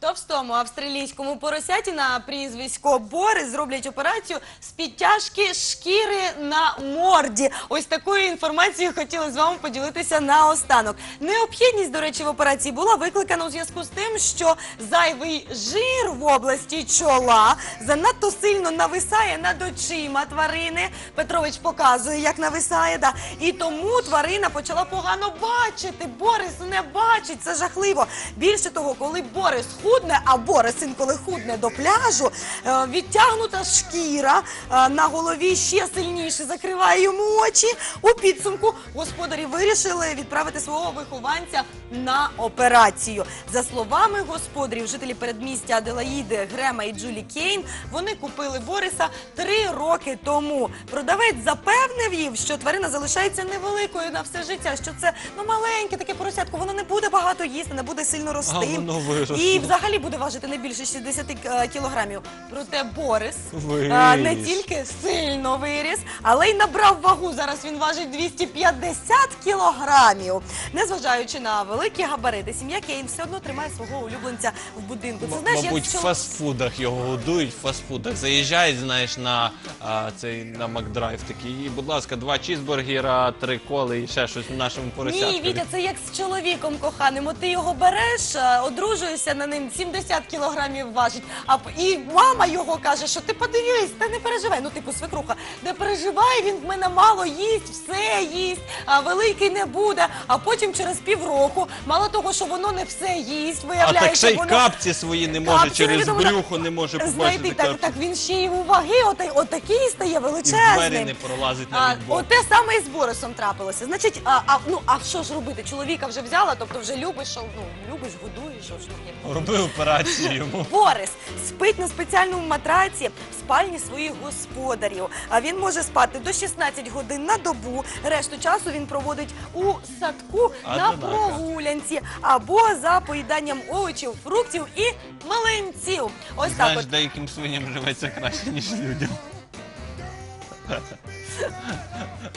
Товстому австралійському поросяті на прізвисько Борис зроблять операцію з підтяжки шкіри на морді. Ось такою інформацією хотіли з вами поділитися наостанок. Необхідність, до речі, в операції була викликана у зв'язку з тим, що зайвий жир в області чола занадто сильно нависає над очима тварини. Петрович показує, як нависає. Да. І тому тварина почала погано бачити. Борис не бачить, це жахливо. Більше того, коли Борис худне, а Борис інколи худне до пляжу, е, відтягнута шкіра е, на голові ще сильніше закриває йому очі. У підсумку господарі вирішили відправити свого вихованця на операцію. За словами господарів, жителі передмістя Аделаїди, Грема і Джулі Кейн, вони купили Бориса три роки тому. Продавець запевнив їм, що тварина залишається невеликою на все життя, що це ну маленьке таке поросятко, воно не буде багато їсти, не буде сильно рости. А воно. І взагалі буде важити не більше 60 е, кілограмів. Проте Борис Виріс. е, не тільки сильно виріс, але й набрав вагу. Зараз він важить 250 кілограмів. Незважаючи на великі габарити, сім'я Кейн все одно тримає свого улюбленця в будинку. Це знаєш, Мабуть, в фастфудах його годують, в фастфудах. Заїжджають, знаєш, на а, цей на Макдрайв такий. І, будь ласка, два чізбургера, три коли і ще щось нашому поросятку. Ні, Вітя, це як з чоловіком коханим. От ти його береш, е, одружуєшся на ним, 70 кілограмів важить. А і мама його каже, що ти подивись, та не переживай. Ну, типу, свекруха, не переживай, він в мене мало їсть, все їсть, а великий не буде. А потім через півроку, мало того, що воно не все їсть, А виявляється, так ще й воно... капці свої не може Капці через невідомо, брюхо не може Знайти, так, капці. так він ще й у ваги, отак- отакий стає І в величезним. двері не пролазить А, навіть оте саме і з Борисом трапилося. Значить, а, а, ну, а що ж робити? Чоловіка вже взяла, тобто вже любиш, що, ну, любиш, годуєш, що ж таке. Роби операцію йому. Борис спить на спеціальному матраці в спальні своїх господарів. А він може спати до 16 годин на добу. Решту часу він проводить у садку на прогулянці або за поїданням овочів, фруктів і млинців. Ось так Знаєш, от. деяким свиням живеться краще, ніж людям.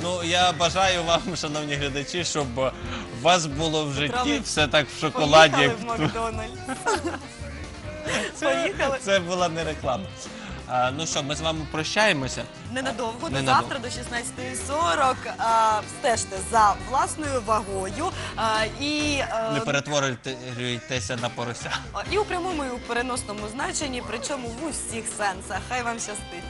Ну, я бажаю вам, шановні глядачі, щоб у вас було в житті Петрович, все так в шоколаді. Поїхали як в Макдональдс. Поїхали. це була не реклама. А, ну що, ми з вами прощаємося. Ненадовго, до Ненадовго. завтра, до 16.40. А, Стежте за власною вагою а, і, е, Не перетворюйтеся на порося. і у прямому і у переносному значенні, причому в усіх сенсах. Хай вам щастить.